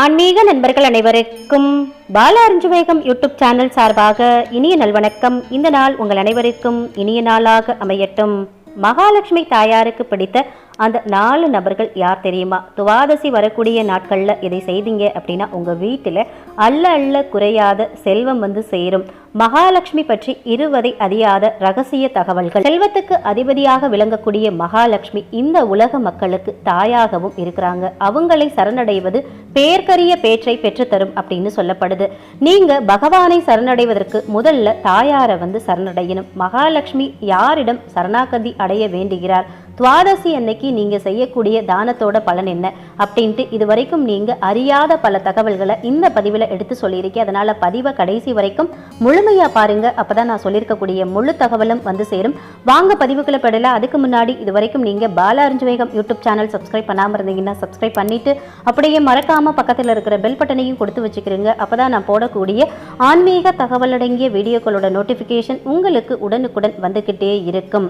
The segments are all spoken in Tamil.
ஆன்மீக நண்பர்கள் அனைவருக்கும் பால அருஞ்சுவேகம் யூடியூப் சேனல் சார்பாக இனிய நல்வணக்கம். இந்த நாள் உங்கள் அனைவருக்கும் இனிய நாளாக அமையட்டும். மகாலட்சுமி தாயாருக்கு பிடித்த அந்த நாலு நபர்கள் யார் தெரியுமா? துவாதசி வரக்கூடிய நாட்களில் இதை செய்தீங்க அப்படின்னா உங்கள் வீட்டில் அல்ல அல்ல குறையாத செல்வம் வந்து சேரும். மகாலட்சுமி பற்றி இருவதை அறியாத ரகசிய தகவல்கள். செல்வத்துக்கு அதிபதியாக விளங்கக்கூடிய மகாலட்சுமி இந்த உலக மக்களுக்கு தாயாகவும் இருக்கிறாங்க. அவங்களை சரணடைவது பேர்கரிய பேச்சை பெற்றுத்தரும் அப்படின்னு சொல்லப்படுது. நீங்க பகவானை சரணடைவதற்கு முதல்ல தாயாரை வந்து சரணடையணும். மகாலட்சுமி யாரிடம் சரணாகதி அடைய வேண்டுகிறார்? துவாதசி அன்னைக்கு நீங்க செய்யக்கூடிய தானத்தோட பலன் என்ன? அப்படின்ட்டு இது வரைக்கும் நீங்க அறியாத பல தகவல்களை இந்த பதிவில் எடுத்து சொல்லியிருக்கேன். அதனால பதிவை கடைசி வரைக்கும் முழு முழுமையா பாருங்க. அப்பதான் நான் சொல்லியிருக்கக்கூடிய முழு தகவலும் வந்து சேரும். வாங்க பதிவுக்குள்ள படலாம் அதுக்கு முன்னாடி இது வரைக்கும் நீங்கள் பால அறிஞ்சுவேகம் யூடியூப் சேனல் சப்ஸ்கிரைப் பண்ணாமல் இருந்தீங்கன்னா சப்ஸ்கிரைப் பண்ணிட்டு அப்படியே மறக்காமல் பக்கத்தில் இருக்கிற பெல் பட்டனையும் கொடுத்து வச்சுக்கிறீங்க அப்பதான் நான் போடக்கூடிய ஆன்மீக தகவல் அடங்கிய வீடியோக்களோட நோட்டிஃபிகேஷன் உங்களுக்கு உடனுக்குடன் வந்துக்கிட்டே இருக்கும்.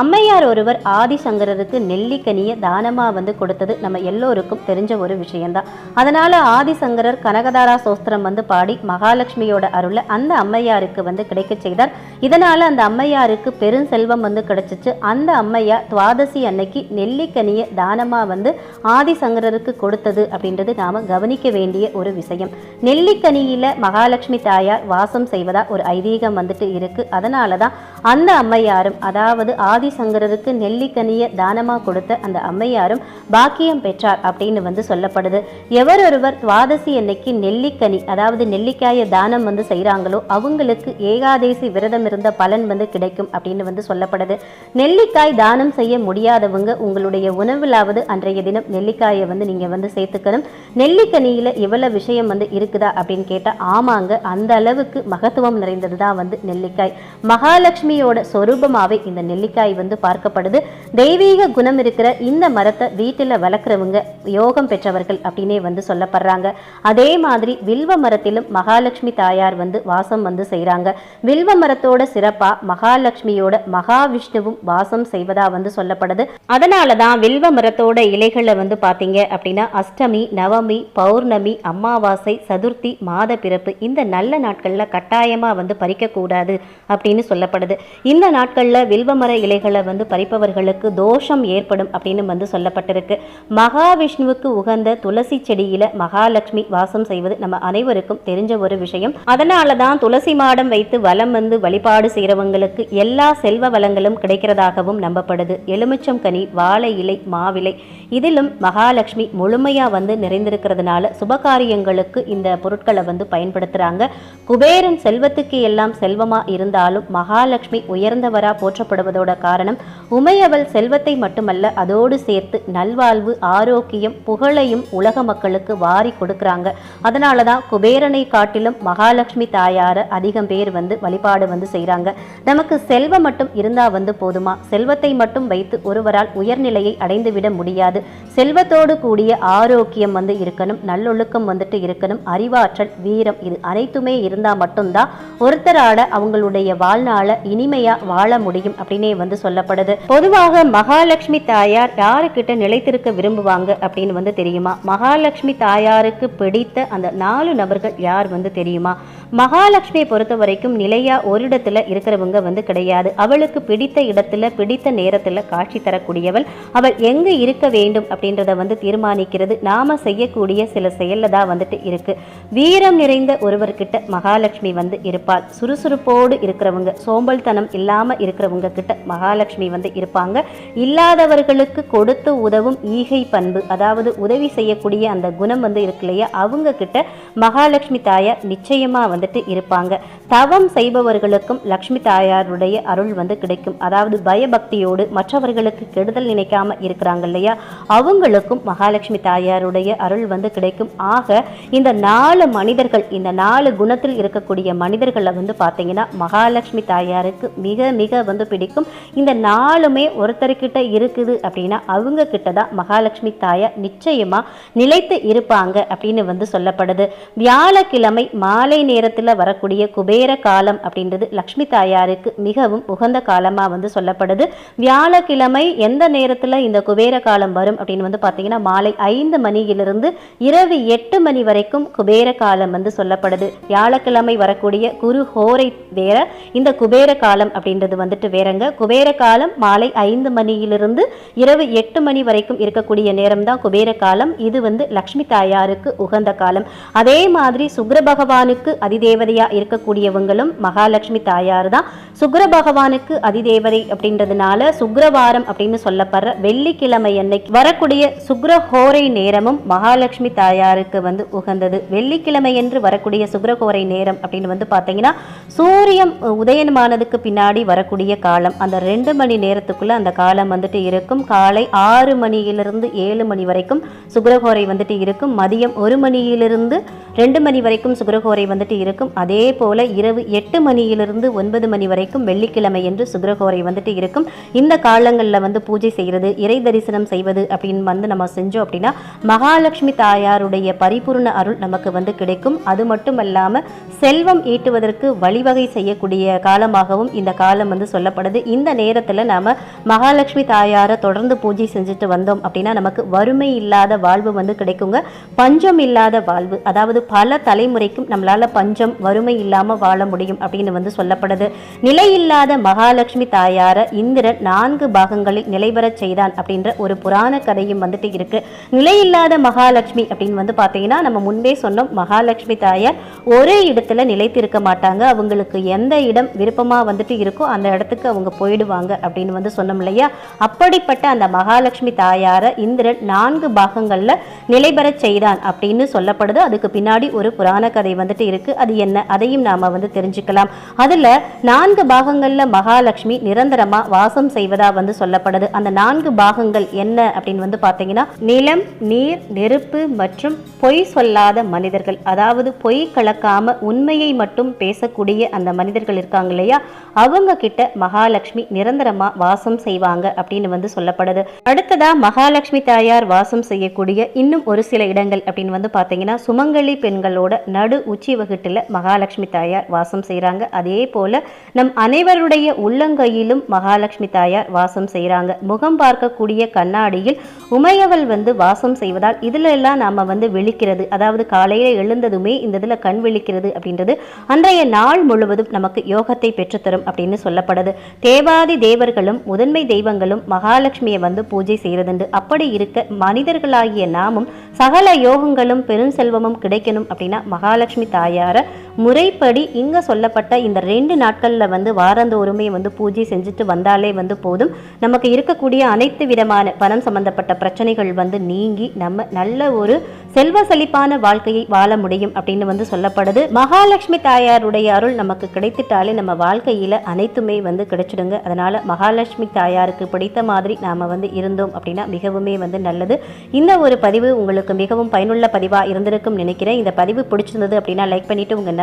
அம்மையார் ஒருவர் ஆதிசங்கரருக்கு நெல்லிக்கனியை தானமாக வந்து கொடுத்தது நம்ம எல்லோருக்கும் தெரிஞ்ச ஒரு விஷயம்தான். அதனால் ஆதிசங்கரர் கனகதாரா சோஸ்திரம் வந்து பாடி மகாலட்சுமியோட அருளை அந்த அம்மையாருக்கு வந்து கிடைக்க செய்தார். இதனால் அந்த அம்மையாருக்கு பெரும் செல்வம் வந்து கிடைச்சிச்சு. அந்த அம்மையார் துவாதசி அன்னைக்கு நெல்லிக்கனியை தானமாக வந்து ஆதிசங்கரருக்கு கொடுத்தது அப்படின்றது நாம் கவனிக்க வேண்டிய ஒரு விஷயம். நெல்லிக்கனியில் மகாலட்சுமி தாயார் வாசம் செய்வதா ஒரு ஐதீகம் வந்துட்டு இருக்குது அதனால தான் அந்த அம்மையாரும் அதாவது ஆதி ஆதிசங்கரருக்கு நெல்லிக்கனிய தானமாக கொடுத்த அந்த அம்மையாரும் பாக்கியம் பெற்றார் அப்படின்னு வந்து சொல்லப்படுது. எவர் ஒருவர் துவாதசி அன்னைக்கு நெல்லிக்கனி அதாவது நெல்லிக்காய தானம் வந்து செய்கிறாங்களோ அவங்களுக்கு ஏகாதேசி விரதம் இருந்த பலன் வந்து கிடைக்கும் அப்படின்னு வந்து சொல்லப்படுது. நெல்லிக்காய் தானம் செய்ய முடியாதவங்க உங்களுடைய உணவிலாவது அன்றைய தினம் நெல்லிக்காயை வந்து நீங்கள் வந்து சேர்த்துக்கணும். நெல்லிக்கனியில் எவ்வளோ விஷயம் வந்து இருக்குதா அப்படின்னு கேட்டால் ஆமாங்க அந்த அளவுக்கு மகத்துவம் நிறைந்தது தான் வந்து நெல்லிக்காய். மகாலட்சுமியோட சொரூபமாகவே இந்த நெல்லிக்காய் வந்து பார்க்கப்படுது. தெய்வீக குணம் இருக்கிற இந்த மரத்தை வீட்டில் வளர்க்குறவங்க யோகம் பெற்றவர்கள் அப்படின்னே வந்து சொல்லப்படுறாங்க. அதே மாதிரி வில்வ மரத்திலும் மகாலட்சுமி தாயார் வந்து வாசம் வந்து செய்கிறாங்க வில்வ மரத்தோட சிறப்பாக மகாலட்சுமியோட மகாவிஷ்ணுவும் வாசம் செய்வதாக வந்து சொல்லப்படுது. அதனால தான் வில்வ மரத்தோட இலைகளை வந்து பார்த்தீங்க அப்படின்னா அஷ்டமி நவமி பௌர்ணமி அமாவாசை சதுர்த்தி மாத பிறப்பு இந்த நல்ல நாட்களில் கட்டாயமாக வந்து பறிக்கக்கூடாது அப்படின்னு சொல்லப்படுது. இந்த நாட்களில் வில்வ மர இலை இலைகளை வந்து பறிப்பவர்களுக்கு தோஷம் ஏற்படும் அப்படின்னு வந்து சொல்லப்பட்டிருக்கு. மகாவிஷ்ணுவுக்கு உகந்த துளசி செடியில மகாலட்சுமி வாசம் செய்வது நம்ம அனைவருக்கும் தெரிஞ்ச ஒரு விஷயம். அதனால தான் துளசி மாடம் வைத்து வலம் வந்து வழிபாடு செய்கிறவங்களுக்கு எல்லா செல்வ வளங்களும் கிடைக்கிறதாகவும் நம்பப்படுது. எலுமிச்சம் கனி வாழை இலை மாவிலை இதிலும் மகாலட்சுமி முழுமையா வந்து நிறைந்திருக்கிறதுனால சுபகாரியங்களுக்கு இந்த பொருட்களை வந்து பயன்படுத்துறாங்க. குபேரன் செல்வத்துக்கு எல்லாம் செல்வமா இருந்தாலும் மகாலட்சுமி உயர்ந்தவரா போற்றப்படுவதோட காரணம் உமையவள் செல்வத்தை மட்டுமல்ல அதோடு சேர்த்து நல்வாழ்வு ஆரோக்கியம் புகழையும் உலக மக்களுக்கு வாரி கொடுக்குறாங்க. அதனால தான் குபேரனை காட்டிலும் மகாலட்சுமி தாயார அதிகம் பேர் வந்து வழிபாடு வந்து செய்கிறாங்க நமக்கு செல்வம் மட்டும் இருந்தால் வந்து போதுமா? செல்வத்தை மட்டும் வைத்து ஒருவரால் உயர்நிலையை அடைந்துவிட முடியாது. செல்வத்தோடு கூடிய ஆரோக்கியம் வந்து இருக்கணும் நல்லொழுக்கம் வந்துட்டு இருக்கணும் அறிவாற்றல் வீரம் இது அனைத்துமே இருந்தால் மட்டும்தான் ஒருத்தரால அவங்களுடைய வாழ்நாளை இனிமையாக வாழ முடியும் அப்படின்னே வந்து வந்து சொல்லப்படுது. பொதுவாக மகாலட்சுமி தாயார் யாருக்கிட்ட நிலைத்திருக்க விரும்புவாங்க அப்படின்னு வந்து தெரியுமா? மகாலட்சுமி தாயாருக்கு பிடித்த அந்த நாலு நபர்கள் யார் வந்து தெரியுமா? மகாலட்சுமியை பொறுத்த வரைக்கும் நிலையா ஒரு இடத்துல இருக்கிறவங்க வந்து கிடையாது. அவளுக்கு பிடித்த இடத்துல பிடித்த நேரத்துல காட்சி தரக்கூடியவள். அவள் எங்க இருக்க வேண்டும் அப்படின்றத வந்து தீர்மானிக்கிறது. நாம செய்யக்கூடிய சில செயல்ல தான் வந்துட்டு இருக்கு. வீரம் நிறைந்த ஒருவர்கிட்ட மகாலட்சுமி வந்து இருப்பாள். சுறுசுறுப்போடு இருக்கிறவங்க சோம்பல்தனம் இல்லாம இருக்கிறவங்க கிட்ட மகா மகாலட்சுமி வந்து இருப்பாங்க. இல்லாதவர்களுக்கு கொடுத்து உதவும் ஈகை பண்பு அதாவது உதவி செய்யக்கூடிய அந்த குணம் வந்து இருக்கு இல்லையா? அவங்க கிட்ட மகாலட்சுமி தாயார் நிச்சயமா வந்துட்டு இருப்பாங்க. தவம் செய்பவர்களுக்கும் லக்ஷ்மி தாயாருடைய அருள் வந்து கிடைக்கும். அதாவது பயபக்தியோடு மற்றவர்களுக்கு கெடுதல் நினைக்காம இருக்கிறாங்க இல்லையா? அவங்களுக்கும் மகாலட்சுமி தாயாருடைய அருள் வந்து கிடைக்கும். ஆக இந்த நாலு மனிதர்கள் இந்த நாலு குணத்தில் இருக்கக்கூடிய மனிதர்களை வந்து பார்த்தீங்கன்னா மகாலட்சுமி தாயாருக்கு மிக மிக வந்து பிடிக்கும். இந்த நாளுமே ஒருத்தர்கிட்ட இருக்குது அப்படின்னா அவங்க கிட்ட தான் மகாலட்சுமி தாயா நிச்சயமா நிலைத்து இருப்பாங்க அப்படின்னு வந்து சொல்லப்படுது. வியாழக்கிழமை மாலை நேரத்தில் வரக்கூடிய குபேர காலம் அப்படின்றது லக்ஷ்மி தாயாருக்கு மிகவும் உகந்த காலமாக வந்து சொல்லப்படுது. வியாழக்கிழமை எந்த நேரத்தில் இந்த குபேர காலம் வரும் அப்படின்னு வந்து பார்த்தீங்கன்னா மாலை ஐந்து மணியிலிருந்து இரவு எட்டு மணி வரைக்கும் குபேர காலம் வந்து சொல்லப்படுது. வியாழக்கிழமை வரக்கூடிய குரு ஹோரை வேற இந்த குபேர காலம் அப்படின்றது வந்துட்டு வேறங்க. குபேர குபேர காலம் மாலை ஐந்து மணியிலிருந்து இரவு எட்டு மணி வரைக்கும் இருக்கக்கூடிய நேரம் தான் குபேர காலம் இது வந்து லக்ஷ்மி தாயாருக்கு உகந்த காலம். அதே மாதிரி சுக்கிர பகவானுக்கு அதிதேவதையா இருக்கக்கூடியவங்களும் மகாலட்சுமி தாயார் தான் சுக்கிர பகவானுக்கு அதிதேவதை அப்படின்றதுனால சுக்கிரவாரம் அப்படின்னு சொல்லப்படுற வெள்ளிக்கிழமை அன்னைக்கு வரக்கூடிய சுக்கிர ஹோரை நேரமும் மகாலட்சுமி தாயாருக்கு வந்து உகந்தது. வெள்ளிக்கிழமை என்று வரக்கூடிய சுக்கிரஹோரை நேரம் அப்படின்னு வந்து பார்த்தீங்கன்னா சூரியன் உதயனமானதுக்கு பின்னாடி வரக்கூடிய காலம். அந்த ரெண்டு மணி நேரத்துக்குள்ள அந்த காலம் வந்துட்டு இருக்கும். காலை ஆறு மணியிலிருந்து ஏழு மணி வரைக்கும் சுக்கரகோரை வந்துட்டு இருக்கும். மதியம் ஒரு மணியிலிருந்து ரெண்டு மணி வரைக்கும் சுக்கரகோரை வந்துட்டு இருக்கும். அதே போல இரவு எட்டு மணியிலிருந்து ஒன்பது மணி வரைக்கும் வெள்ளிக்கிழமை என்று சுக்கரகோரை வந்துட்டு இருக்கும். இந்த காலங்களில் வந்து பூஜை செய்கிறது இறை தரிசனம் செய்வது அப்படின்னு வந்து நம்ம செஞ்சோம் அப்படின்னா மகாலட்சுமி தாயாருடைய பரிபூர்ண அருள் நமக்கு வந்து கிடைக்கும். அது மட்டும் இல்லாமல் செல்வம் ஈட்டுவதற்கு வழிவகை செய்யக்கூடிய காலமாகவும் இந்த காலம் வந்து சொல்லப்படுது. இந்த நேரத்தில் நாம் மகாலட்சுமி தாயாரை தொடர்ந்து பூஜை செஞ்சுட்டு வந்தோம் அப்படின்னா நமக்கு வறுமை இல்லாத வாழ்வு வந்து கிடைக்குங்க. பஞ்சம் இல்லாத வாழ்வு. அதாவது பல தலைமுறைக்கும் நம்மளால் பஞ்சம் வறுமை இல்லாமல் வாழ முடியும் அப்படின்னு வந்து சொல்லப்படுது. நிலையில்லாத மகாலட்சுமி தாயாரை இந்திரன் நான்கு பாகங்களில் நிலைபெறச் செய்தான் அப்படின்ற ஒரு புராண கதையும் வந்துட்டு இருக்கு. நிலையில்லாத மகாலட்சுமி அப்படின்னு வந்து பார்த்தீங்கன்னா நம்ம முன்பே சொன்னோம் மகாலட்சுமி தாயார் ஒரே இடத்துல நிலைத்திருக்க மாட்டாங்க. அவங்களுக்கு எந்த இடம் விருப்பமாக வந்துட்டு இருக்கோ அந்த இடத்துக்கு அவங்க போயிடுவாங்க. அப்படின்னு வந்து சொன்னோம் இல்லையா? அப்படிப்பட்ட அந்த மகாலட்சுமி தாயாரை இந்திரன் நான்கு பாகங்களில் நிலைபெறச் செய்தான் அப்படின்னு சொல்லப்படுது. அதுக்கு பின்னாடி ஒரு புராண கதை வந்துட்டு இருக்கு. அது என்ன? அதையும் நாம வந்து தெரிஞ்சுக்கலாம். அதுல நான்கு பாகங்களில் மகாலட்சுமி நிரந்தரமா வாசம் செய்வதா வந்து சொல்லப்படுது. அந்த நான்கு பாகங்கள் என்ன அப்படின்னு வந்து பார்த்தீங்கன்னா நிலம் நீர் நெருப்பு மற்றும் பொய் சொல்லாத மனிதர்கள். அதாவது பொய் கலக்காம உண்மையை மட்டும் பேசக்கூடிய அந்த மனிதர்கள் இருக்காங்க இல்லையா? அவங்க கிட்ட மகாலட்சுமி நிரந்தரமா வாசம் செய்வாங்க அப்படின்னு வந்து சொல்லப்படுது. அடுத்ததா மகாலட்சுமி தாயார் வாசம் செய்யக்கூடிய இன்னும் ஒரு சில இடங்கள் அப்படின்னு வந்து பார்த்தீங்கன்னா சுமங்கலி பெண்களோட நடு உச்சி வகுட்டுல மகாலட்சுமி தாயார் வாசம் செய்கிறாங்க அதே போல நம் அனைவருடைய உள்ளங்கையிலும் மகாலட்சுமி தாயார் வாசம் செய்கிறாங்க முகம் பார்க்கக்கூடிய கண்ணாடியில் உமையவள் வந்து வாசம் செய்வதால் இதுல எல்லாம் நாம வந்து விழிக்கிறது. அதாவது காலையில எழுந்ததுமே இந்த இதுல கண் விழிக்கிறது அப்படின்றது அன்றைய நாள் முழுவதும் நமக்கு யோகத்தை பெற்றுத்தரும் அப்படின்னு சொல்லப்படுது. தேவா தேவாதி தேவர்களும் முதன்மை தெய்வங்களும் மகாலட்சுமியை வந்து பூஜை செய்கிறதுண்டு அப்படி இருக்க மனிதர்களாகிய நாமும் சகல யோகங்களும் பெருஞ்செல்வமும் கிடைக்கணும் அப்படின்னா மகாலட்சுமி தாயார முறைப்படி இங்கே சொல்லப்பட்ட இந்த ரெண்டு நாட்களில் வந்து வாரந்தோறுமே வந்து பூஜை செஞ்சுட்டு வந்தாலே வந்து போதும். நமக்கு இருக்கக்கூடிய அனைத்து விதமான பணம் சம்பந்தப்பட்ட பிரச்சனைகள் வந்து நீங்கி நம்ம நல்ல ஒரு செல்வ செழிப்பான வாழ்க்கையை வாழ முடியும் அப்படின்னு வந்து சொல்லப்படுது. மகாலட்சுமி தாயாருடைய அருள் நமக்கு கிடைத்துட்டாலே நம்ம வாழ்க்கையில் அனைத்துமே வந்து கிடைச்சிடுங்க. அதனால் மகாலட்சுமி தாயாருக்கு பிடித்த மாதிரி நாம் வந்து இருந்தோம் அப்படின்னா மிகவுமே வந்து நல்லது. இந்த ஒரு பதிவு உங்களுக்கு மிகவும் பயனுள்ள பதிவாக இருந்திருக்கும் நினைக்கிறேன். இந்த பதிவு பிடிச்சிருந்தது அப்படின்னா லைக் பண்ணிவிட்டு உங்கள்